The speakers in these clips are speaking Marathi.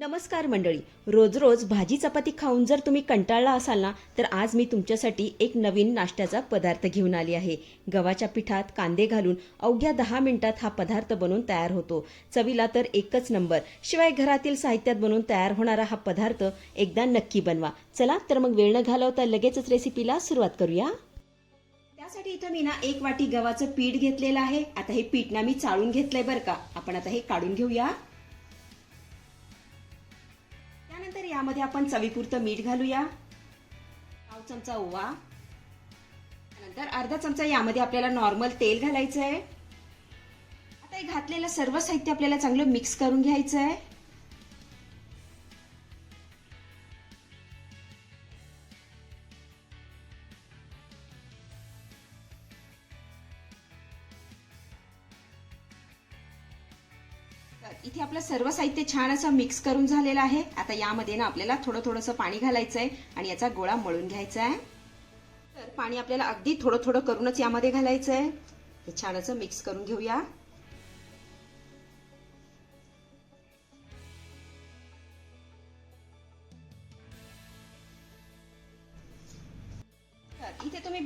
नमस्कार मंडळी. रोज रोज भाजी चपाती खाऊन जर तुम्ही कंटाळला असाल ना तर आज मी तुमच्यासाठी एक नवीन नाश्त्याचा पदार्थ घेऊन आली आहे. गव्हाच्या पिठात कांदे घालून अवघ्या दहा मिनिटात हा पदार्थ बनवून तयार होतो. चवीला तर एकच नंबर. शिवाय घरातील साहित्यात बनवून तयार होणारा हा पदार्थ एकदा नक्की बनवा. चला तर मग वेळ न घालवता लगेचच रेसिपीला सुरुवात करूया. त्यासाठी इथं मी ना एक वाटी गव्हाचं पीठ घेतलेलं आहे. आता हे पीठ ना मी चाळून घेतलंय बरं का. आपण आता हे काढून घेऊया. यामध्ये आपण चवीपुरतं मीठ घालूया. पाव चमचा ओवा. नंतर अर्धा चमचा यामध्ये आपल्याला नॉर्मल तेल घालायचं आहे आता हे घातलेलं सर्व साहित्य आपल्याला चांगलं मिक्स करून घ्यायचं आहे सर्व साहित्य छान असं मिक्स करून झालेलं आहे. आता यामध्ये ना आपल्याला थोडं थोडंसं पाणी घालायचं आहे आणि याचा गोळा मळून घ्यायचा आहे. तर पाणी आपल्याला अगदी थोडं थोडं करूनच यामध्ये घालायचं आहे हे छान असं मिक्स करून घेऊया.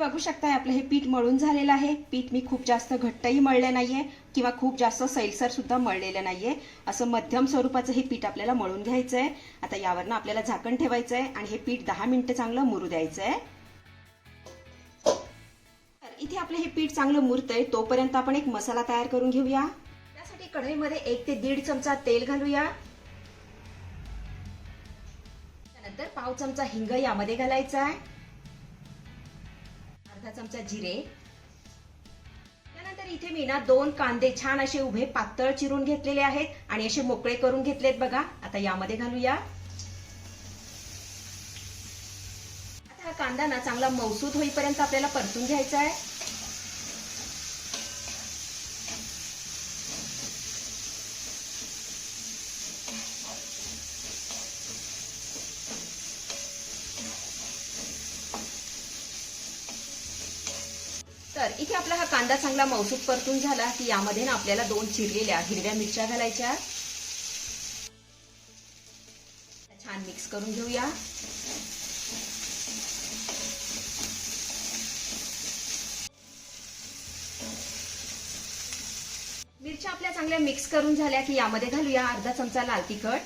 बघू शकताय आपलं हे पीठ मळून झालेलं आहे. पीठ मी खूप जास्त घट्टही मळलं नाहीये किंवा खूप जास्त सैलसर सुद्धा मळलेलं नाहीये. असं मध्यम स्वरूपाचं हे पीठ आपल्याला मळून घ्यायचं आहे आता यावरनं आपल्याला झाकण ठेवायचं आहे आणि हे पीठ दहा मिनिटं चांगलं मुरू द्यायचं आहे तर इथे आपलं हे पीठ चांगलं मुरतंय. तोपर्यंत आपण एक मसाला तयार करून घेऊया. त्यासाठी कढईमध्ये एक ते दीड चमचा तेल घालूया. त्यानंतर पाव चमचा हिंग यामध्ये घालायचा आहे अर्धा चमचा जिरे. त्यानंतर इथे मी ना दोन कांदे छान असे उभे पातळ चिरून घेतलेले आहेत आणि असे मोकळे करून घेतलेत बघा. आता यामध्ये घालूया. आता हा कांदा ना चांगला मौसूद होईपर्यंत आपल्याला परतून घ्यायचा आहे तर इथे आपला हा कांदा चांगला मौसूद परतून झाला की यामध्ये ना आपल्याला दोन चिरलेल्या हिरव्या मिरच्या घालायच्या. छान मिक्स करून घेऊया. मिरच्या आपल्या चांगल्या मिक्स करून झाल्या की यामध्ये घालूया अर्धा चमचा लाल तिखट.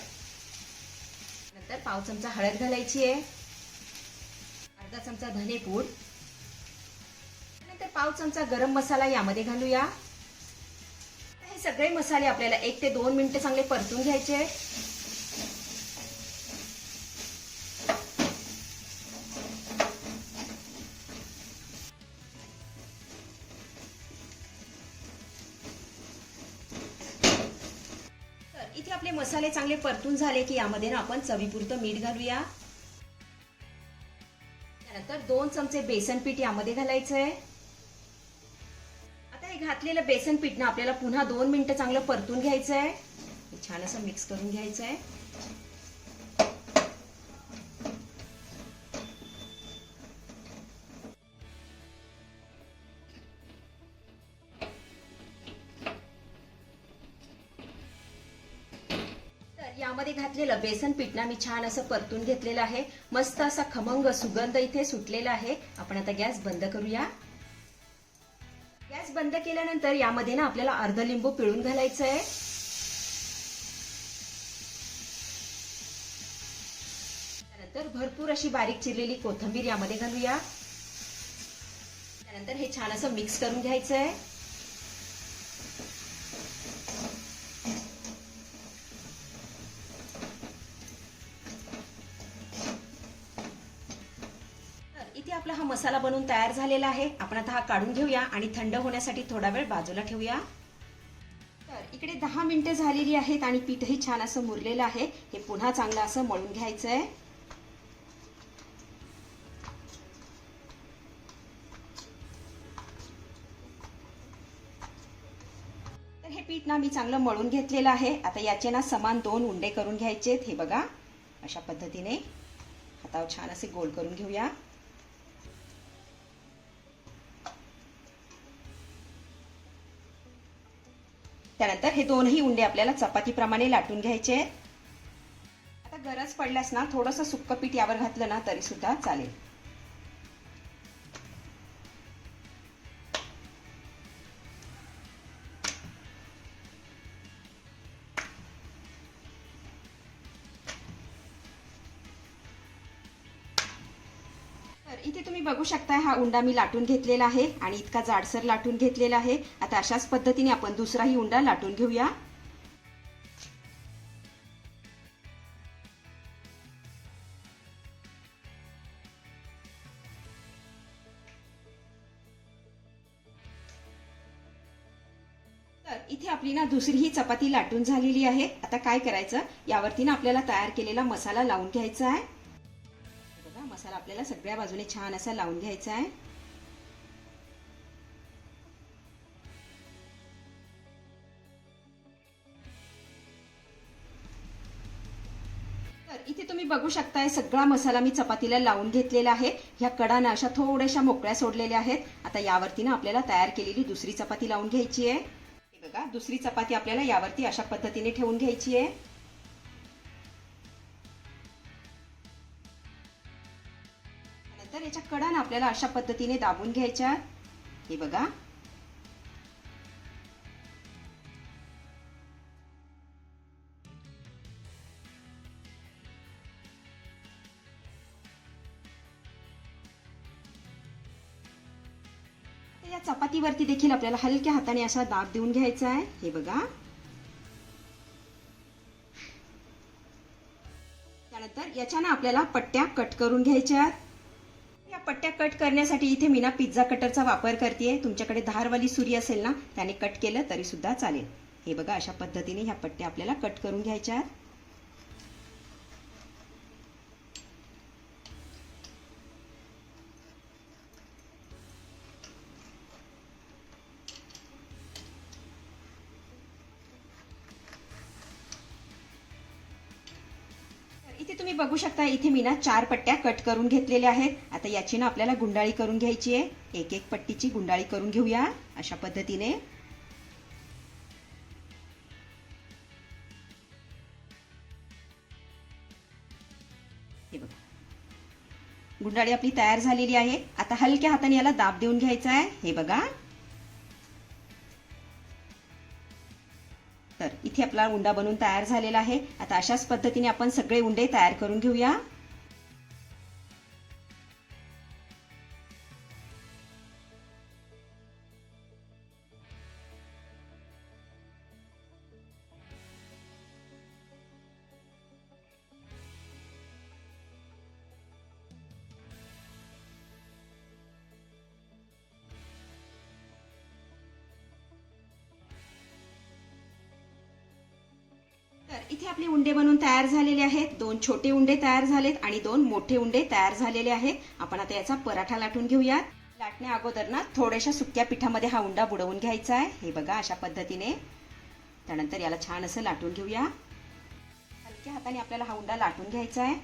नंतर पाव चमचा हळद घालायची आहे. अर्धा चमचा धनेपूड. पाव चमचा गरम मसाला यामध्ये घालूया. हे सगळे मसाले आपल्याला एक ते दोन मिनिटं चांगले परतून घ्यायचे तर इथे आपले मसाले चांगले परतून झाले की यामध्ये ना आपण चवीपुरतं मीठ घालूया. त्यानंतर दोन चमचे बेसन पीठ यामध्ये घालायचं आहे हे घातलेलं बेसन पीठ ना आपल्याला पुन्हा दोन मिनिटं चांगलं परतून घ्यायचं आहे हे छान असं मिक्स करून घ्यायचं आहे तर यामध्ये घातलेलं बेसन पीठ ना मी छान असं परतून घेतलेलं आहे. मस्त असा खमंग सुगंध इथे सुटलेला आहे. आपण आता गॅस बंद करूया. बंद केल्यानंतर यामध्ये ना आपल्याला अर्ध लिंबू पिळून घालायचं आहे त्यानंतर भरपूर अशी बारीक चिरलेली कोथिंबीर यामध्ये घालूया. त्यानंतर हे छान असं मिक्स करून घ्यायचं आहे बनवून तयार झालेला आहे. आपण आता हा काढून घेऊया आणि थंड होण्यासाठी थोडा वेळ बाजूला ठेवूया. तर इकडे दहा मिनिटं झालेली आहेत आणि पीठही छान असं मुरलेलं आहे. हे पुन्हा चांगलं असं मळून घ्यायचं आहे तर हे पीठ ना मी चांगलं मळून घेतलेलं आहे. आता याचे ना समान दोन उंडे करून घ्यायचे हे बघा अशा पद्धतीने हातावर छान असे गोल करून घेऊया. त्यानंतर हे दोनही उंडे आपल्याला चपातीप्रमाणे लाटून घ्यायचे आहेत. आता गरज पडल्यास ना थोडंसं सुक्क पीठ यावर घातलं ना तरी सुद्धा चालेल. इथे तुम्ही बघू शकता हा उंडा मी लाटून घेतलेला आहे आणि इतका जाडसर लाटून घेतलेला आहे. आता अशाच पद्धतीने आपण दुसराही उंडा लाटून घेऊया. तर इथे आपली ना दुसरी ही चपाती लाटून झालेली आहे. आता काय करायचं? यावरती ना आपल्याला तयार केलेला मसाला लावून घ्यायचा आहे. आपल्याला सगळ्या बाजूने छान असा लावून घ्यायचा आहे. तर इथे तुम्ही बघू शकताय सगळा मसाला मी चपातीला लावून घेतलेला आहे. ह्या कडाना अशा थोड्याशा मोकळ्या सोडलेल्या आहेत. आता यावरती ना आपल्याला तयार केलेली दुसरी चपाती लावून घ्यायची आहे. बघा दुसरी चपाती आपल्याला यावरती अशा पद्धतीने ठेवून घ्यायची आहे. याच्या कडा आपल्याला अशा पद्धतीने दाबून घ्यायच्या हे बघा. या चपातीवरती देखील आपल्याला हलक्या हाताने असा दाब देऊन घ्यायचा आहे. हे बघा. त्यानंतर याच्यानं आपल्याला पट्ट्या कट करून घ्यायच्या आहेत. पट्ट्या कट करण्यासाठी इथे मी ना पिझ्झा कटरचा वापर करते तुमच्याकडे धारवाली सुरी असेल ना त्याने कट केलं तरी सुद्धा चालेल. हे बघा अशा पद्धतीने ह्या पट्ट्या आपल्याला कट करून घ्यायच्या आहेत. शकता इथे मी ना चार पट्ट्या कट करून घेतलेल्या आहेत. आता याची ना आपल्याला गुंडाळी करून घ्यायची आहे. एक एक पट्टीची गुंडाळी करून घेऊया अशा पद्धतीने. हे बघा. गुंडाळी आपली तयार झालेली आहे. आता हलक्या हाताने याला दाब देऊन घ्यायचा आहे. हे बघा. तर इथे आपला उंडा बनवून तयार झालेला आहे. आता अशाच पद्धतीने आपण सगळे उंडे तयार करून घेऊया. इथे आपले उंडे बनवून तयार झालेले आहेत. दोन छोटे उंडे तयार झालेत आणि दोन मोठे उंडे तयार झालेले आहेत. आपण आता याचा पराठा लाटून घेऊयात. लाटण्या अगोदर ना थोड्याशा सुक्या पिठामध्ये हा उंडा बुडवून घ्यायचा आहे. हे बघा अशा पद्धतीने. त्यानंतर याला छान असं लाटून घेऊया. हलक्या हाताने आपल्याला हा उंडा लाटून घ्यायचा आहे.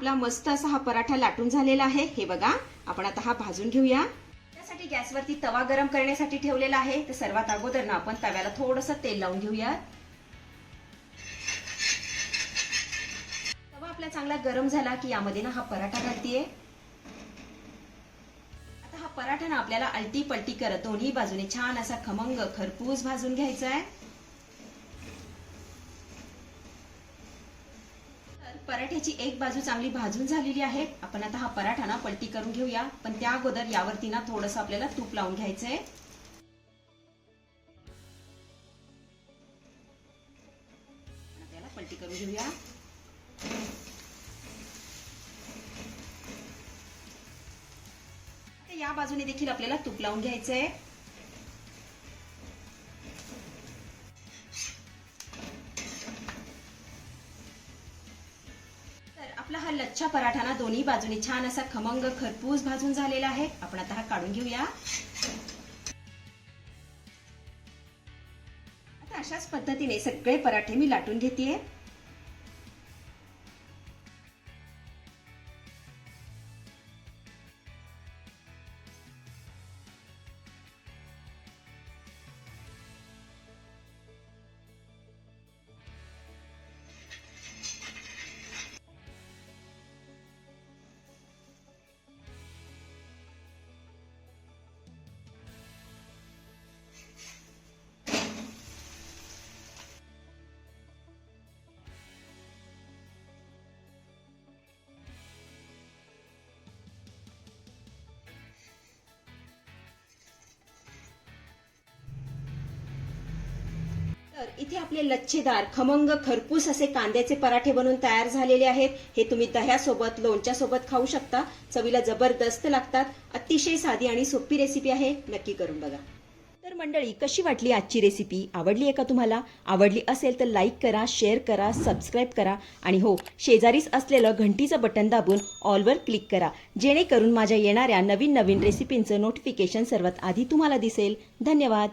आपला मस्त असा हा पराठा लाटून झालेला आहे. हे बघा आपण आता हा भाजून घेऊया. त्यासाठी गॅसवरती तवा गरम करण्यासाठी ठेवलेला आहे. तर सर्वात अगोदर ना आपण तव्याला थोडस तेल लावून घेऊया तवा आपला चांगला गरम झाला की यामध्ये ना हा पराठा घालतीये. आता हा पराठा ना आपल्याला अलटी पलटी करत दोन्ही बाजूने छान असा खमंग खरपूस भाजून घ्यायचा आहे पराठ्याची एक बाजू चांगली भाजून झालेली आहे. आपण आता हा पराठा ना पलटी करून घेऊया. पण त्या अगोदर यावरती ना थोडस आपल्याला तूप लावून घ्यायचंय. त्याला पलटी करून घेऊया. या बाजूने देखील आपल्याला तूप लावून घ्यायचंय. पराठा ना दोन्ही बाजूनी छान असा खमंग खरपूस भाजून झालेला आहे. आपण आता हा काढून घेऊया. आता अशाच पद्धतीने सगळे पराठे मी लाटून घेते तर इथे आपले लच्छेदार खमंग खरपूस असे कांद्याचे पराठे बनून तयार झालेले आहेत. हे तुम्ही दह्यासोबत लोणच्या सोबत खाऊ शकता. चवीला जबरदस्त लागतात. अतिशय साधी आणि सोपी रेसिपी आहे. नक्की करून बघा. तर मंडळी कशी वाटली आजची रेसिपी आवडली आहे का तुम्हाला? आवडली असेल तर लाईक करा शेअर करा सबस्क्राईब करा. आणि हो शेजारीच असलेलं घंटीचं बटन दाबून ऑलवर क्लिक करा. जेणेकरून माझ्या येणाऱ्या नवीन नवीन रेसिपींचं नोटिफिकेशन सर्वात आधी तुम्हाला दिसेल. धन्यवाद.